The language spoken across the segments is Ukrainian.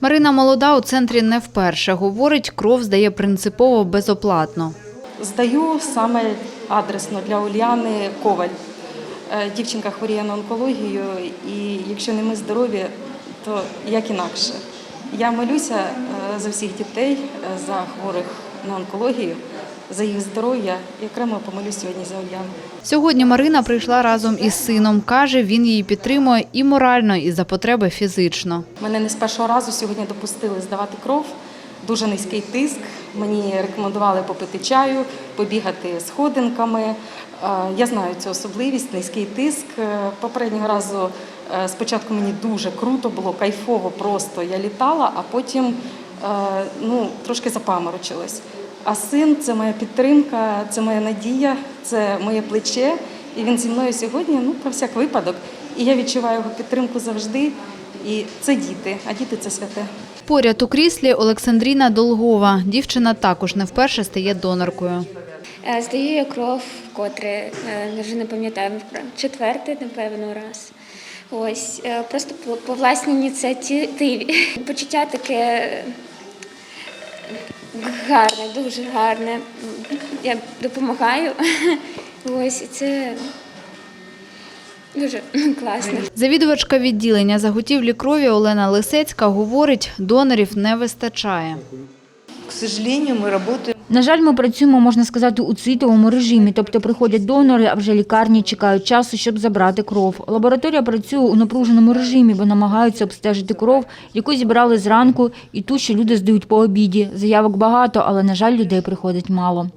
Марина молода у центрі не вперше. Говорить, кров здає принципово безоплатно. Здаю саме адресно для Ульяни Коваль. Е, Дівчинка хворіє на онкологію, і якщо не ми здорові, то як інакше. Я молюся е, за всіх дітей, е, за хворих на онкологію, за їх здоров'я і окремо помолюсь сьогодні за Ульяну. Сьогодні Марина прийшла разом із сином. Каже, він її підтримує і морально, і за потреби фізично. Мене не з першого разу сьогодні допустили здавати кров. Дуже низький тиск. Мені рекомендували попити чаю, побігати сходинками. Е, Я знаю цю особливість, низький тиск. Е, Попереднього разу е, спочатку мені дуже круто було, кайфово просто. Я літала, а потім ну, трошки запаморочилась. А син це моя підтримка, це моя надія, це моє плече. І він зі мною сьогодні ну, про всяк випадок. І я відчуваю його підтримку завжди. І це діти, а діти це святе. Поряд у кріслі Олександріна Долгова. Дівчина також не вперше стає доноркою. Е, Здаю я кров вкотре, е, вже не пам'ятаю, четвертий, напевно, раз. Ось, е, просто по, власній ініціативі. Почуття таке гарне, дуже гарне. Я допомагаю. Ось, і це дуже класно. Завідувачка відділення заготівлі крові Олена Лисецька говорить, донорів не вистачає. К сожалению, мы работаем На жаль, ми працюємо, можна сказати, у цвітовому режимі, тобто приходять донори, а вже лікарні чекають часу, щоб забрати кров. Лабораторія працює у напруженому режимі, бо намагаються обстежити кров, яку зібрали зранку, і ту, що люди здають по обіді. Заявок багато, але, на жаль, людей приходить мало.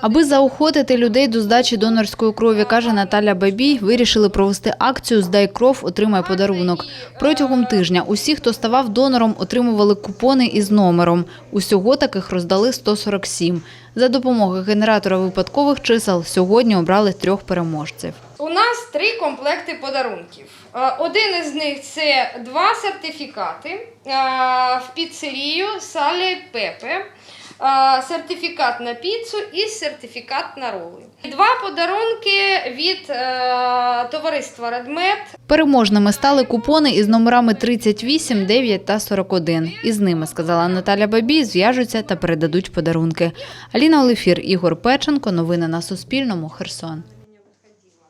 Аби заохотити людей до здачі донорської крові, каже Наталя Бабій, вирішили провести акцію Здай кров, отримай подарунок. Протягом тижня усі, хто ставав донором, отримували купони із номером. Усього таких роздали 147. За допомогою генератора випадкових чисел сьогодні обрали трьох переможців. У нас три комплекти подарунків. Е, Один із них це два сертифікати е, в піцерію Салі Пепе. е, Сертифікат на піцу і сертифікат на роли. Два подарунки від е, товариства Редмет Переможними стали купони із номерами 38, 9 та 41. Із ними, сказала Наталя Бабій, зв'яжуться та передадуть подарунки. Аліна Олефір, Ігор Печенко. Новини на Суспільному. Херсон.